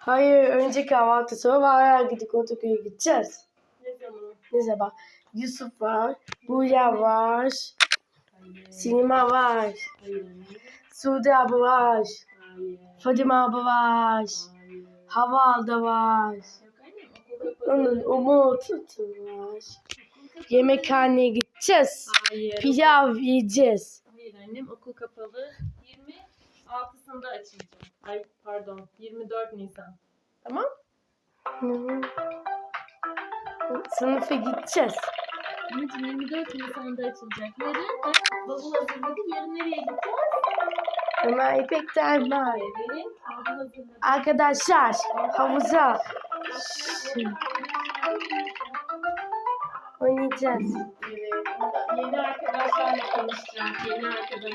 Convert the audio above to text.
Hayır önce kahvaltı sonra var gidip Ortaköy'e gideceğiz. Ne zaman? Ne zaman? Yusuf var, Buya var. Sinema var. Sude abla var. Fadime abla var, Hayır. Hava da var. Onun Umut var. Yemekhaneye gideceğiz. Hayır. Pilav yiyeceğiz. Hayır annem okul kapalı. 26'sında açılacak. Ay pardon 24 Nisan. Tamam? Sınıfa gideceğiz. Anneciğim 24 Nisan'da açılacak. Yarın ben bavul. Yarın nereye gideceğiz? Ama İpek'ten var. Evet. Bavul hazırladım. Arkadaşlar havuza oynayacağız. Evet. burada Yeni arkadaşlarla tanışacağız. Yeni arkadaş.